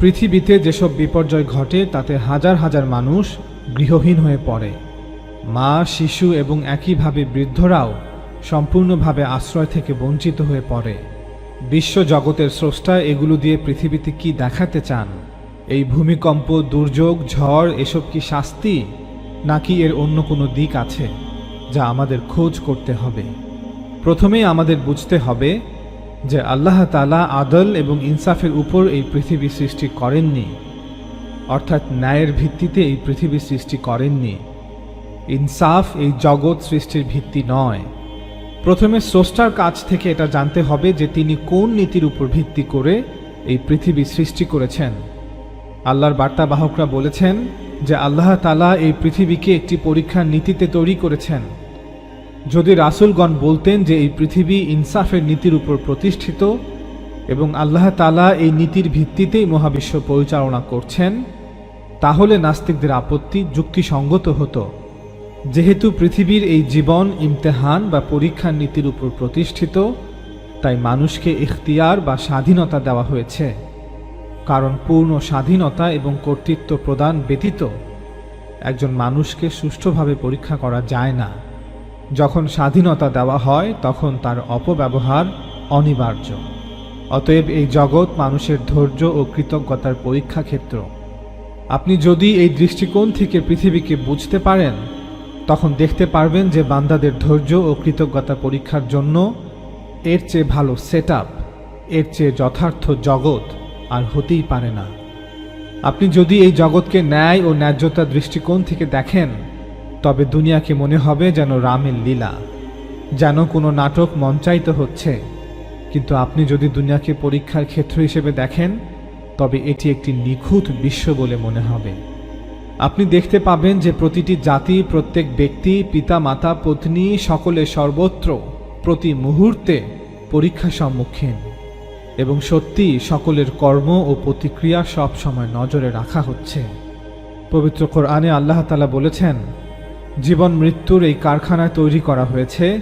পৃথিবীতে যেসব বিপর্যয় ঘটে, তাতে হাজার হাজার মানুষ গৃহহীন হয়ে পড়ে। মা, শিশু এবং একইভাবে বৃদ্ধরাও সম্পূর্ণভাবে আশ্রয় থেকে বঞ্চিত হয়ে পড়ে। বিশ্ব জগতের স্রষ্টা এগুলো দিয়ে পৃথিবীতে কি দেখাতে চান? এই ভূমিকম্প, দুর্যোগ, ঝড়, এসব কি শাস্তি? নাকি এর অন্য কোনো দিক আছে যা আমাদের খোঁজ করতে হবে? প্রথমেই আমাদের বুঝতে হবে যে আল্লাহ তালা আদল এবং ইনসাফের উপর এই পৃথিবী সৃষ্টি করেননি, অর্থাৎ ন্যায়ের ভিত্তিতে এই পৃথিবী সৃষ্টি করেননি। ইনসাফ এই জগৎ সৃষ্টির ভিত্তি নয়। প্রথমে স্রষ্টার কাছ থেকে এটা জানতে হবে যে তিনি কোন নীতির উপর ভিত্তি করে এই পৃথিবী সৃষ্টি করেছেন। আল্লাহর বার্তাবাহকরা বলেছেন যে আল্লাহ তালা এই পৃথিবীকে একটি পরীক্ষার নীতিতে তৈরি করেছেন। যদি রাসুলগণ বলতেন যে এই পৃথিবী ইনসাফের নীতির উপর প্রতিষ্ঠিত এবং আল্লাহ তালা এই নীতির ভিত্তিতেই মহাবিশ্ব পরিচালনা করছেন, তাহলে নাস্তিকদের আপত্তি যুক্তিসঙ্গত হতো। যেহেতু পৃথিবীর এই জীবন, ইমতেহান বা পরীক্ষার নীতির উপর প্রতিষ্ঠিত, তাই মানুষকে ইখতিয়ার বা স্বাধীনতা দেওয়া হয়েছে। কারণ পূর্ণ স্বাধীনতা এবং কর্তৃত্ব প্রদান ব্যতীত একজন মানুষকে সুষ্ঠুভাবে পরীক্ষা করা যায় না। যখন স্বাধীনতা দেওয়া হয়, তখন তার অপব্যবহার অনিবার্য। অতএব এই জগৎ মানুষের ধৈর্য ও কৃতজ্ঞতার পরীক্ষা ক্ষেত্র। আপনি যদি এই দৃষ্টিকোণ থেকে পৃথিবীকে বুঝতে পারেন, তখন দেখতে পারবেন যে বান্দাদের ধৈর্য ও কৃতজ্ঞতা পরীক্ষার জন্য এর চেয়ে ভালো সেট এর চেয়ে যথার্থ জগৎ আর হতেই পারে না। আপনি যদি এই জগৎকে ন্যায় ও ন্যায্যতার দৃষ্টিকোণ থেকে দেখেন তবে দুনিয়াকে মনে হবে যেন রামের লীলা। যেন কোনো নাটক মঞ্চায়িত হচ্ছে। কিন্তু আপনি যদি দুনিয়াকে পরীক্ষার ক্ষেত্র হিসেবে দেখেন, তবে এটি একটি নিখুঁত বিশ্ব বলে মনে হবে। আপনি দেখতে পাবেন যে প্রতিটি জাতি, প্রত্যেক ব্যক্তি পিতা মাতা পত্নী, সকলে সর্বত্র প্রতি মুহূর্তে পরীক্ষা সম্মুখীন। এবং সত্যি সকলের কর্ম ও প্রতিক্রিয়া সব সময় নজরে রাখা হচ্ছে। পবিত্র কোরআনে আল্লাহ তালা বলেছেন জীবন মৃত্যুর এই কারখানায় তৈরি করা হয়েছে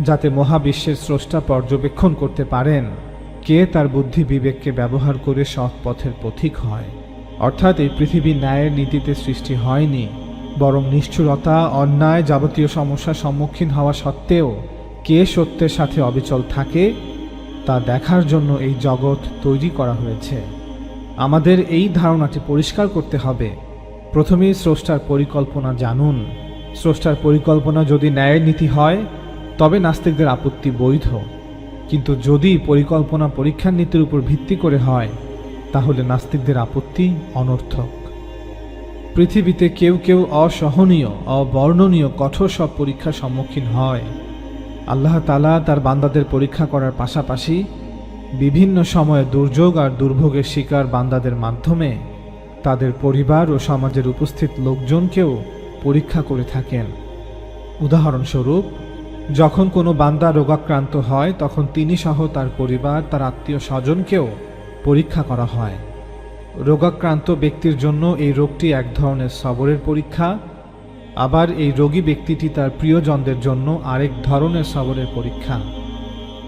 যাতে মহাবিশ্বের স্রষ্টা পর্যবেক্ষণ করতে পারেন কে তার বুদ্ধি বিবেককে ব্যবহার করে সৎ পথের পথিক হয়। অর্থাৎ এই পৃথিবী ন্যায়ের নীতিতে সৃষ্টি হয়নি, বরং নিষ্ঠুরতা, অন্যায় যাবতীয় সমস্যার সম্মুখীন হওয়া সত্ত্বেও কে সত্যের সাথে অবিচল থাকে তা দেখার জন্য এই জগৎ তৈরি করা হয়েছে। আমাদের এই ধারণাটি পরিষ্কার করতে হবে। প্রথমেই স্রষ্টার পরিকল্পনা জানুন। স্রষ্টার পরিকল্পনা যদি ন্যায়ের নীতি হয়, তবে নাস্তিকদের আপত্তি বৈধ। কিন্তু যদি পরিকল্পনা পরীক্ষার নীতির উপর ভিত্তি করে হয়, তাহলে নাস্তিকদের আপত্তি অনর্থক। পৃথিবীতে কেউ কেউ অসহনীয়, অবর্ণনীয়, কঠোর সব পরীক্ষার সম্মুখীন হয়। আল্লাহ তালা তার বান্দাদের পরীক্ষা করার পাশাপাশি বিভিন্ন সময়ে দুর্যোগ আর দুর্ভোগের শিকার বান্দাদের মাধ্যমে তাদের পরিবার ও সমাজের উপস্থিত লোকজনকেও পরীক্ষা করে থাকেন। উদাহরণস্বরূপ, যখন কোনো বান্দা রোগাক্রান্ত হয়, তখন তিনি সহ তার পরিবার, তার আত্মীয় স্বজনকেও পরীক্ষা করা হয়। রোগাক্রান্ত ব্যক্তির জন্য এই রোগটি এক ধরনের সবরের পরীক্ষা। আবার এই রোগী ব্যক্তিটি তার প্রিয়জনদের জন্য আরেক ধরনের সবরের পরীক্ষা।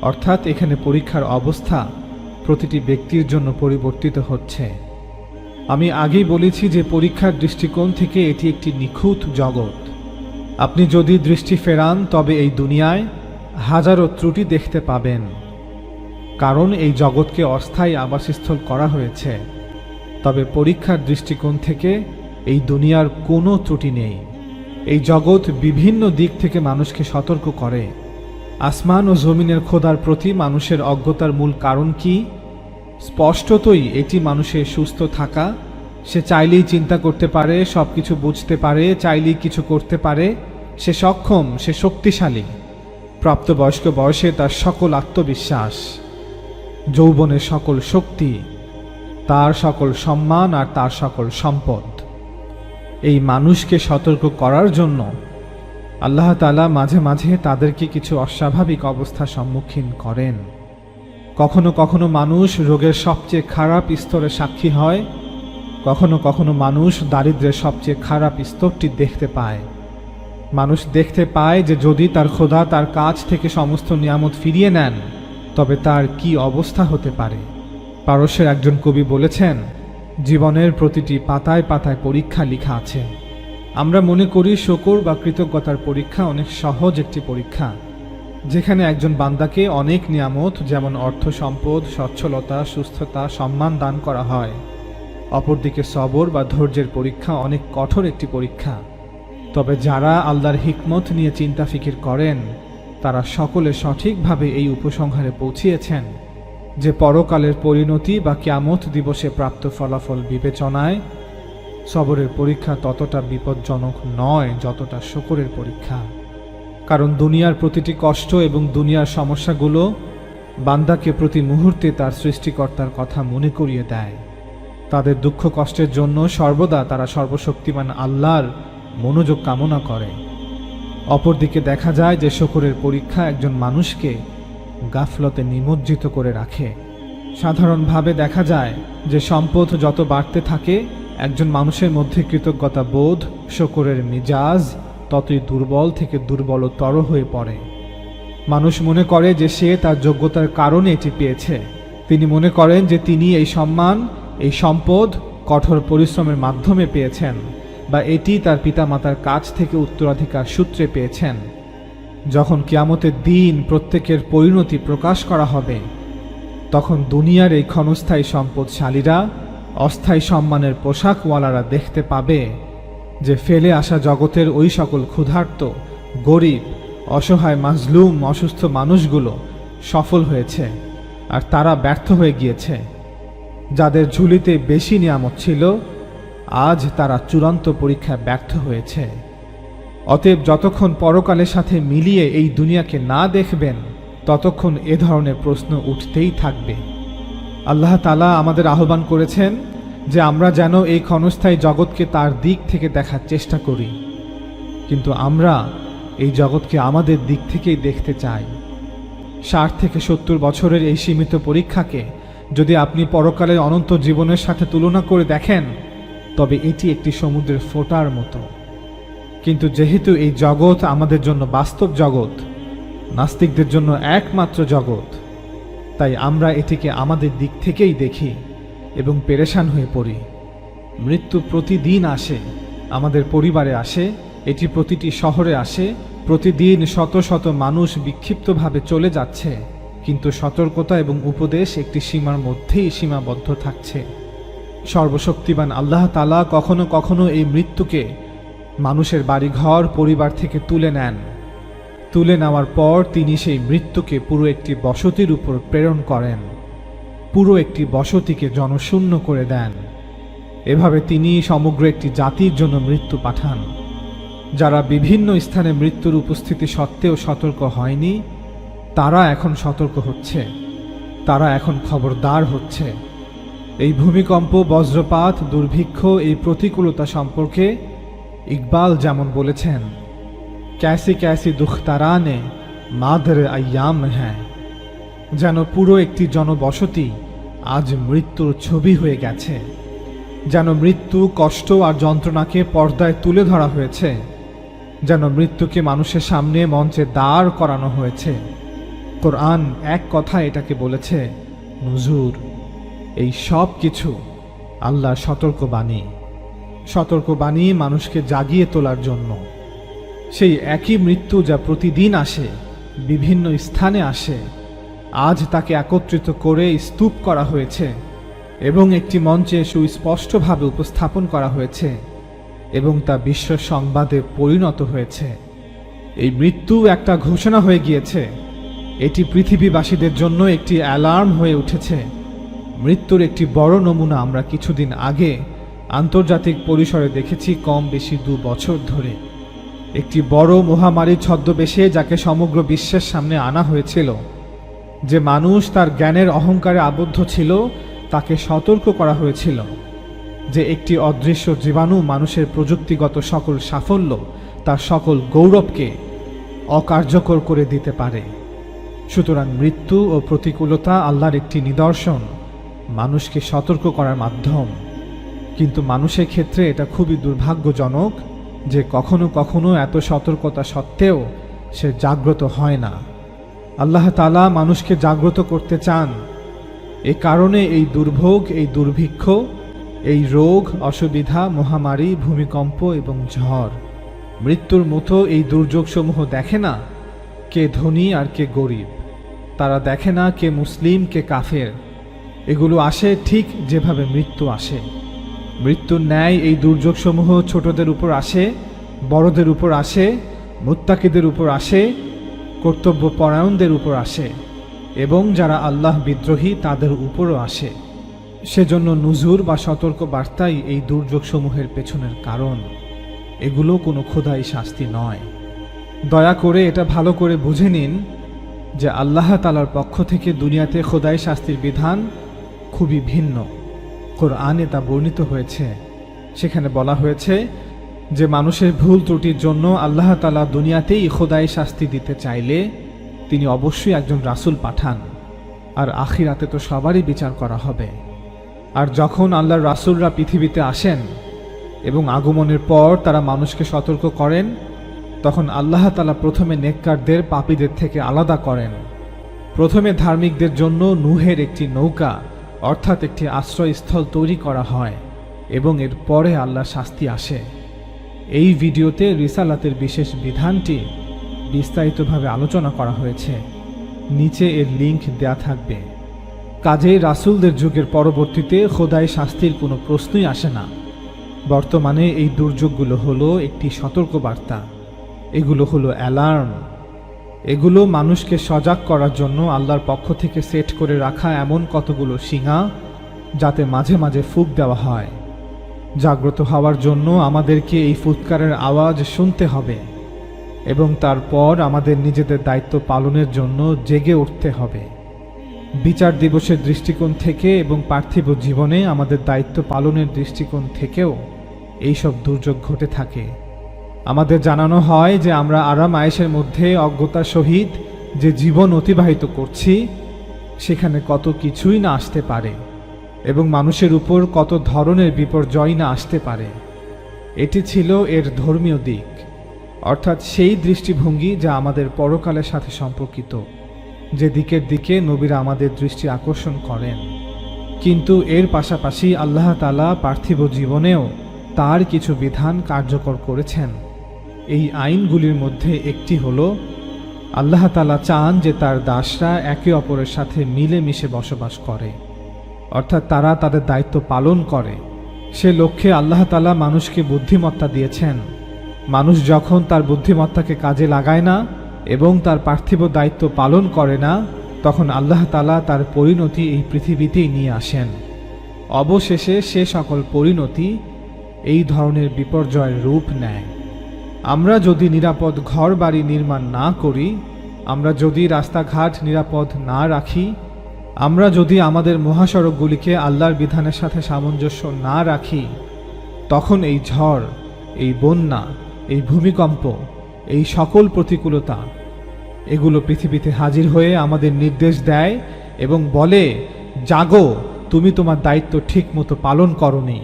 অর্থাৎ এখানে পরীক্ষার অবস্থা প্রতিটি ব্যক্তির জন্য পরিবর্তিত হচ্ছে। আমি আগেই বলেছি যে পরীক্ষার দৃষ্টিকোণ থেকে এটি একটি নিখুঁত জগৎ। আপনি যদি দৃষ্টি ফেরান, তবে এই দুনিয়ায় হাজারো ত্রুটি দেখতে পাবেন। কারণ এই জগৎকে অস্থায়ী আবাসস্থল করা হয়েছে। তবে পরীক্ষার দৃষ্টিকোণ থেকে এই দুনিয়ার কোনো ত্রুটি নেই। এই জগৎ বিভিন্ন দিক থেকে মানুষকে সতর্ক করে। আসমান ও জমিনের খোদার প্রতি মানুষের অজ্ঞতার মূল কারণ কি? স্পষ্টতই এটি মানুষের সুস্থ থাকা, সে চাইলেই চিন্তা করতে পারে সব কিছু বুঝতে পারে, চাইলেই কিছু করতে পারে, সে সক্ষম, সে শক্তিশালী। প্রাপ্তবয়স্ক বয়সে তার সকল আত্মবিশ্বাস, যৌবনের সকল শক্তি, তার সকল সম্মান আর তার সকল সম্পদ। এই মানুষকে সতর্ক করার জন্য আল্লাহ তালা মাঝে মাঝে তাদেরকে কিছু অস্বাভাবিক অবস্থার সম্মুখীন করেন। কখনো কখনো মানুষ রোগের সবচেয়ে খারাপ স্তরে সাক্ষী হয়, কখনো কখনো মানুষ দারিদ্রের সবচেয়ে খারাপ স্তরটি দেখতে পায়। মানুষ দেখতে পায় যে যদি তার খোদা তার কাছ থেকে সমস্ত নিয়ামত ফিরিয়ে নেন, তবে তার কি অবস্থা হতে পারে? পারস্যের একজন কবি বলেছেন, জীবনের প্রতিটি পাতায় পাতায় পরীক্ষা লিখা আছে। আমরা মনে করি শকর বা কৃতজ্ঞতার পরীক্ষা অনেক সহজ একটি পরীক্ষা। যেখানে একজন বান্দাকে অনেক নিয়ামত, যেমন অর্থ সম্পদ, সচ্ছলতা, সুস্থতা, সম্মান দান করা হয়। অপরদিকে সবর বা ধৈর্যের পরীক্ষা অনেক কঠোর একটি পরীক্ষা। তবে যারা আল্লাহর হিকমত নিয়ে চিন্তা ফিকির করেন, তারা সকলে সঠিকভাবে এই উপসংহারে পৌঁছিয়েছেন যে পরকালের পরিণতি বা কিয়ামত দিবসে প্রাপ্ত ফলাফল বিবেচনায় সবরের পরীক্ষা ততটা বিপজ্জনক নয়, যতটা শকরের পরীক্ষা। কারণ দুনিয়ার প্রতিটি কষ্ট এবং দুনিয়ার সমস্যাগুলো বান্দাকে প্রতি মুহূর্তে তার সৃষ্টিকর্তার কথা মনে করিয়ে দেয়। তাদের দুঃখ কষ্টের জন্য সর্বদা তারা সর্বশক্তিমান আল্লাহর মনোযোগ কামনা করে। অপরদিকে দেখা যায় যে শকরের পরীক্ষা একজন মানুষকে গাফলতে নিমজ্জিত করে রাখে। সাধারণভাবে দেখা যায় যে সম্পদ যত বাড়তে থাকে, একজন মানুষের মধ্যে কৃতজ্ঞতা বোধ, শকরের মিজাজ ততই দুর্বল থেকে দুর্বলতর হয়ে পড়ে। মানুষ মনে করে যে সে তার যোগ্যতার কারণে এটি পেয়েছে। তিনি মনে করেন যে তিনি এই সম্মান, এই সম্পদ, কঠোর পরিশ্রমের মাধ্যমে পেয়েছেন বা এটি তার পিতামাতার কাছ থেকে উত্তরাধিকার সূত্রে পেয়েছেন। যখন কিয়ামতের দিন প্রত্যেকের পরিণতি প্রকাশ করা হবে, তখন দুনিয়ার এই ক্ষণস্থায়ী সম্পদশালীরা, অস্থায়ী সম্মানের পোশাকওয়ালারা দেখতে পাবে যে ফেলে আসা জগতের ওই সকল ক্ষুধার্ত, গরিব, অসহায়, মাজলুম, অসুস্থ মানুষগুলো সফল হয়েছে আর তারা ব্যর্থ হয়ে গিয়েছে। যাদের ঝুলিতে বেশি নিয়ামত ছিল, আজ তারা চূড়ান্ত পরীক্ষায় ব্যর্থ হয়েছে। অতএব যতক্ষণ পরকালের সাথে মিলিয়ে এই দুনিয়াকে না দেখবেন, ততক্ষণ এ ধরনের প্রশ্ন উঠতেই থাকবে। আল্লাহ তালা আমাদের আহ্বান করেছেন যে আমরা যেন এই ক্ষণস্থায়ী জগৎকে তার দিক থেকে দেখার চেষ্টা করি। কিন্তু আমরা এই জগৎকে আমাদের দিক থেকেই দেখতে চাই। ষাট থেকে সত্তর বছরের এই সীমিত পরীক্ষাকে যদি আপনি পরকালের অনন্ত জীবনের সাথে তুলনা করে দেখেন, তবে এটি একটি সমুদ্রের ফোটার মতো। কিন্তু যেহেতু এই জগৎ আমাদের জন্য বাস্তব জগৎ, নাস্তিকদের জন্য একমাত্র জগৎ, তাই আমরা এটিকে আমাদের দিক থেকেই দেখি। এবং পেরেশান হয়ে পড়ি। মৃত্যু প্রতিদিন আসে, আমাদের পরিবারে আসে, এটি প্রতিটি শহরে আসে, প্রতিদিন শত শত মানুষ বিক্ষিপ্তভাবে চলে যাচ্ছে, কিন্তু সতর্কতা এবং উপদেশ একটি সীমার মধ্যেই সীমাবদ্ধ থাকছে। সর্বশক্তিমান আল্লাহ তালা কখনো কখনো এই মৃত্যুকে মানুষের বাড়িঘর, পরিবার থেকে তুলে নেন। তুলে নেওয়ার পর তিনি সেই মৃত্যুকে পুরো একটি বসতির উপর প্রেরণ করেন। পুরো একটি বসতিকে জনশূন্য করে দেন। এভাবে তিনি সমগ্র একটি জাতির জন্য মৃত্যু পাঠান। যারা বিভিন্ন স্থানে মৃত্যুর উপস্থিতি সত্ত্বেও সতর্ক হয়নি, তারা এখন সতর্ক হচ্ছে। তারা এখন খবরদার হচ্ছে। এই ভূমিকম্প, বজ্রপাত, দুর্ভিক্ষ, এই প্রতিকূলতা সম্পর্কে ইকবাল যেমন বলেছেন, ক্যাসি ক্যাসি দুখতারানে মাদর আয়াম হ্যাঁ যেন পুরো একটি জনবসতি আজ মৃত্যুর ছবি হয়ে গেছে। যেন মৃত্যু কষ্ট আর যন্ত্রণাকে পর্দায় তুলে ধরা হয়েছে। যেন মৃত্যুকে মানুষের সামনে মঞ্চে দাঁড় করানো হয়েছে। কোরআন এক কথা এটাকে বলেছে, নজুর, এই সব কিছু আল্লাহর সতর্কবাণী সতর্কবাণী মানুষকে জাগিয়ে তোলার জন্য। সেই একই মৃত্যু যা প্রতিদিন আসে, বিভিন্ন স্থানে আসে আজ তাকে একত্রিত করে স্তূপ করা হয়েছে এবং একটি মঞ্চে সুস্পষ্টভাবে উপস্থাপন করা হয়েছে এবং তা বিশ্ব সংবাদে পরিণত হয়েছে। এই মৃত্যু একটা ঘোষণা হয়ে গিয়েছে। এটি পৃথিবীবাসীদের জন্য একটি অ্যালার্ম হয়ে উঠেছে। মৃত্যুর একটি বড় নমুনা আমরা কিছুদিন আগে আন্তর্জাতিক পরিসরে দেখেছি কম বেশি দু বছর ধরে। একটি বড় মহামারী ছদ্মবেশে যাকে সমগ্র বিশ্বের সামনে আনা হয়েছিল। যে মানুষ তার জ্ঞানের অহংকারে আবদ্ধ ছিল, তাকে সতর্ক করা হয়েছিল। যে একটি অদৃশ্য জীবাণু মানুষের প্রযুক্তিগত সকল সাফল্য, তার সকল গৌরবকে অকার্যকর করে দিতে পারে। সুতরাং মৃত্যু ও প্রতিকূলতা আল্লাহর একটি নিদর্শন, মানুষকে সতর্ক করার মাধ্যম। কিন্তু মানুষের ক্ষেত্রে এটা খুবই দুর্ভাগ্যজনক যে কখনো কখনো এত সতর্কতা সত্ত্বেও সে জাগ্রত হয় না। আল্লাহ তালা মানুষকে জাগ্রত করতে চান। এ কারণে এই দুর্ভোগ, এই দুর্ভিক্ষ, এই রোগ, অসুবিধা, মহামারী, ভূমিকম্প এবং ঝড়, মৃত্যুর মতো এই দুর্যোগসমূহ দেখে না কে ধনী আর কে গরিব। তারা দেখে না কে মুসলিম, কে কাফের। এগুলো আসে ঠিক যেভাবে মৃত্যু আসে। মৃত্যুর ন্যায় এই দুর্যোগসমূহ ছোটদের উপর আসে, বড়দের উপর আসে, মুত্তাকিদের উপর আসে কর্তব্য পরায়ণদের উপর আসে এবং যারা আল্লাহ বিদ্রোহী তাদের উপরও আসে। সেজন্য নুজুর বা সতর্ক বার্তাই এই দুর্যোগসমূহের পেছনের কারণ। এগুলো কোনো খোদাই শাস্তি নয়। দয়া করে এটা ভালো করে বুঝে নিন যে আল্লাহ তালার পক্ষ থেকে দুনিয়াতে খোদাই শাস্তির বিধান খুবই ভিন্ন। কোরআনে তা বর্ণিত হয়েছে। সেখানে বলা হয়েছে যে মানুষের ভুল ত্রুটির জন্য আল্লাহ তালা দুনিয়াতেই খোদাই শাস্তি দিতে চাইলে তিনি অবশ্যই একজন রাসূল পাঠান, আর আখিরাতে তো সবারই বিচার করা হবে। আর যখন আল্লাহর রাসূলরা পৃথিবীতে আসেন এবং আগমনের পর তারা মানুষকে সতর্ক করেন, তখন আল্লাহ তালা প্রথমে নেককারদের, পাপীদের থেকে আলাদা করেন। প্রথমে ধার্মিকদের জন্য নুহের একটি নৌকা, অর্থাৎ একটি আশ্রয়স্থল তৈরি করা হয় এবং এর পরে আল্লাহ শাস্তি আসে। এই ভিডিওতে রিসালাতের বিশেষ বিধানটি বিস্তারিতভাবে আলোচনা করা হয়েছে। নিচে এর লিংক দেয়া থাকবে। কাজেই রাসুলদের যুগের পরবর্তীতে খোদাই শাস্তির কোনো প্রশ্নই আসে না। বর্তমানে এই দুর্যোগগুলো হলো একটি সতর্কবার্তা। এগুলো হলো অ্যালার্ম। এগুলো মানুষকে সজাগ করার জন্য আল্লাহর পক্ষ থেকে সেট করে রাখা এমন কতগুলো শিঙা, যাতে মাঝে মাঝে ফুক দেওয়া হয়। জাগ্রত হওয়ার জন্য আমাদেরকে এই ফুৎকারের আওয়াজ শুনতে হবে এবং তারপর আমাদের নিজেদের দায়িত্ব পালনের জন্য জেগে উঠতে হবে। বিচার দিবসের দৃষ্টিকোণ থেকে এবং পার্থিব জীবনে আমাদের দায়িত্ব পালনের দৃষ্টিকোণ থেকেও এইসব দুর্যোগ ঘটে থাকে। আমাদের জানানো হয় যে আমরা আরাম আয়েসের মধ্যে অজ্ঞতার সহিত যে জীবন অতিবাহিত করছি, সেখানে কত কিছুই না আসতে পারে। এবং মানুষের উপর কত ধরনের বিপর্যয় না আসতে পারে। এটি ছিল এর ধর্মীয় দিক, অর্থাৎ সেই দৃষ্টিভঙ্গি যা আমাদের পরকালের সাথে সম্পর্কিত, যে দিকের দিকে নবীরা আমাদের দৃষ্টি আকর্ষণ করেন। কিন্তু এর পাশাপাশি আল্লাহ তালা পার্থিব জীবনেও তার কিছু বিধান কার্যকর করেছেন। এই আইনগুলির মধ্যে একটি হল, আল্লাহ তালা চান যে তার দাসরা একে অপরের সাথে মিলেমিশে বসবাস করে। অর্থাৎ তারা তাদের দায়িত্ব পালন করে। সে লক্ষ্যে আল্লাহ তালা মানুষকে বুদ্ধিমত্তা দিয়েছেন। মানুষ যখন তার বুদ্ধিমত্তাকে কাজে লাগায় না এবং তার পার্থিব দায়িত্ব পালন করে না, তখন আল্লাহ তালা তার পরিণতি এই পৃথিবীতেই নিয়ে আসেন। অবশেষে সে সকল পরিণতি এই ধরনের বিপর্যয়ের রূপ নেয়। আমরা যদি নিরাপদ ঘর বাড়ি নির্মাণ না করি, আমরা যদি রাস্তাঘাট নিরাপদ না রাখি আমরা যদি আমাদের মহাসড়কগুলিকে আল্লাহর বিধানের সাথে সামঞ্জস্য না রাখি, তখন এই ঝড়, এই বন্যা, এই ভূমিকম্প, এই সকল প্রতিকূলতা, এগুলো পৃথিবীতে হাজির হয়ে আমাদের নির্দেশ দেয় এবং বলে, জাগো, তুমি তোমার দায়িত্ব ঠিক মতো পালন করনি।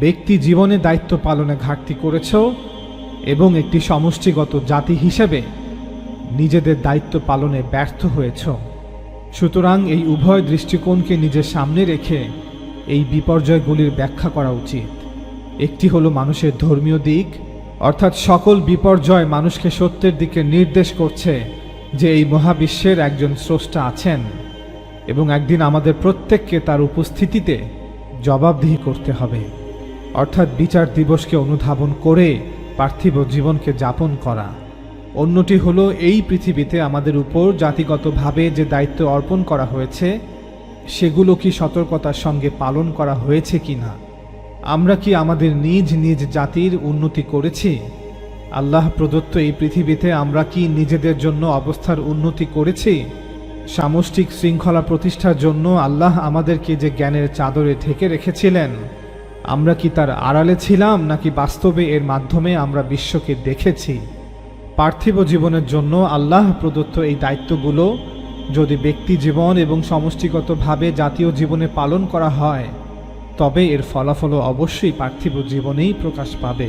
ব্যক্তি জীবনে দায়িত্ব পালনে ঘাটতি করেছ এবং একটি সমষ্টিগত জাতি হিসেবে নিজেদের দায়িত্ব পালনে ব্যর্থ হয়েছ। সুতরাং এই উভয় দৃষ্টিকোণকে নিজের সামনে রেখে এই বিপর্যয়গুলির ব্যাখ্যা করা উচিত। একটি হলো মানুষের ধর্মীয় দিক, অর্থাৎ সকল বিপর্যয় মানুষকে সত্যের দিকে নির্দেশ করছে যে এই মহাবিশ্বের একজন স্রষ্টা আছেন এবং একদিন আমাদের প্রত্যেককে তার উপস্থিতিতে জবাবদিহি করতে হবে। অর্থাৎ বিচার দিবসকে অনুধাবন করে পার্থিব জীবনকে যাপন করা। অন্যটি হলো এই পৃথিবীতে আমাদের উপর জাতিগতভাবে যে দায়িত্ব অর্পণ করা হয়েছে, সেগুলো কি সতর্কতার সঙ্গে পালন করা হয়েছে কি না? আমরা কি আমাদের নিজ নিজ জাতির উন্নতি করেছি? আল্লাহ প্রদত্ত এই পৃথিবীতে আমরা কি নিজেদের জন্য অবস্থার উন্নতি করেছি? সামষ্টিক শৃঙ্খলা প্রতিষ্ঠার জন্য আল্লাহ আমাদেরকে যে জ্ঞানের চাদরে ঢেকে রেখেছিলেন, আমরা কি তার আড়ালে ছিলাম নাকি বাস্তবে এর মাধ্যমে আমরা বিশ্বকে দেখেছি? পার্থিব জীবনের জন্য আল্লাহ প্রদত্ত এই দায়িত্বগুলো যদি ব্যক্তি জীবন এবং সমষ্টিগতভাবে জাতীয় জীবনে পালন করা হয়, তবে এর ফলাফলও অবশ্যই পার্থিব জীবনেই প্রকাশ পাবে।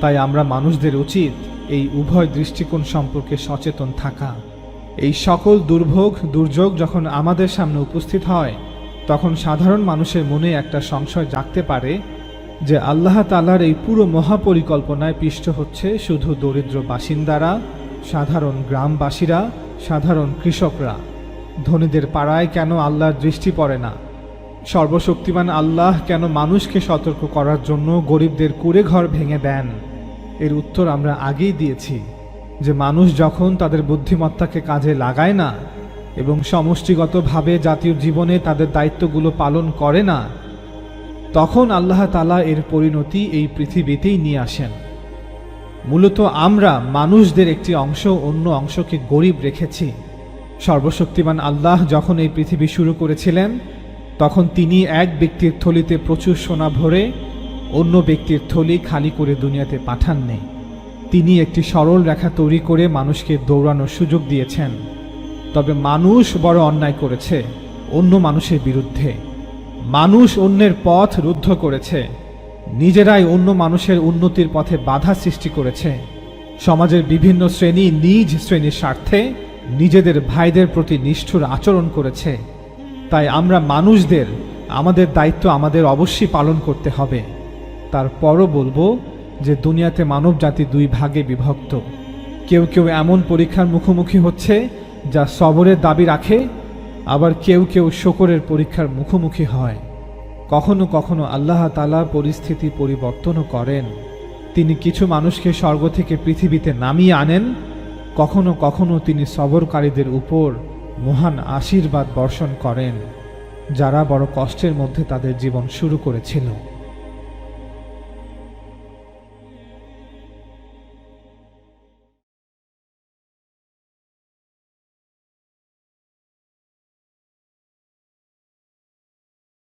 তাই আমরা মানুষদের উচিত এই উভয় দৃষ্টিকোণ সম্পর্কে সচেতন থাকা। এই সকল দুর্ভোগ, দুর্যোগ যখন আমাদের সামনে উপস্থিত হয়, তখন সাধারণ মানুষের মনে একটা সংশয় জাগতে পারে যে আল্লাহ তালার এই পুরো মহাপরিকল্পনায় পিষ্ট হচ্ছে শুধু দরিদ্র বাসিন্দারা, সাধারণ গ্রামবাসীরা, সাধারণ কৃষকরা। ধনীদের পাড়ায় কেন আল্লাহর দৃষ্টি পড়ে না? সর্বশক্তিমান আল্লাহ কেন মানুষকে সতর্ক করার জন্য গরিবদের কুড়ে ঘর ভেঙে দেন? এর উত্তর আমরা আগেই দিয়েছি, যে মানুষ যখন তাদের বুদ্ধিমত্তাকে কাজে লাগায় না এবং সমষ্টিগতভাবে জাতীয় জীবনে তাদের দায়িত্বগুলো পালন করে না তখন আল্লাহ তালা এর পরিণতি এই পৃথিবীতেই নিয়ে আসেন। মূলত আমরা মানুষদের একটি অংশ, অন্য অংশকে গরিব রেখেছি। সর্বশক্তিমান আল্লাহ যখন এই পৃথিবী শুরু করেছিলেন, তখন তিনি এক ব্যক্তির থলিতে প্রচুর সোনা ভরে অন্য ব্যক্তির থলি খালি করে দুনিয়াতে পাঠাননি। তিনি একটি সরল রেখা তৈরি করে মানুষকে দৌড়ানোর সুযোগ দিয়েছেন। তবে মানুষ বড় অন্যায় করেছে, অন্য মানুষের বিরুদ্ধে। মানুষ অন্যের পথ রুদ্ধ করেছে। নিজেরাই অন্য মানুষের উন্নতির পথে বাধা সৃষ্টি করেছে। সমাজের বিভিন্ন শ্রেণি নিজ শ্রেণির স্বার্থে নিজেদের ভাইদের প্রতি নিষ্ঠুর আচরণ করেছে। তাই আমরা মানুষদের, আমাদের দায়িত্ব আমাদের অবশ্যই পালন করতে হবে। তারপরও বলব যে দুনিয়াতে মানব জাতি দুই ভাগে বিভক্ত। কেউ কেউ এমন পরীক্ষার মুখোমুখি হচ্ছে যা সবরের দাবি রাখে আবার কেউ কেউ শকরের পরীক্ষার মুখোমুখি হয়। কখনো কখনো আল্লাহ তালা পরিস্থিতি পরিবর্তনও করেন। তিনি কিছু মানুষকে স্বর্গ থেকে পৃথিবীতে নামিয়ে আনেন। কখনো কখনো তিনি সবরকারীদের উপর মহান আশীর্বাদ বর্ষণ করেন, যারা বড় কষ্টের মধ্যে তাদের জীবন শুরু করেছিল।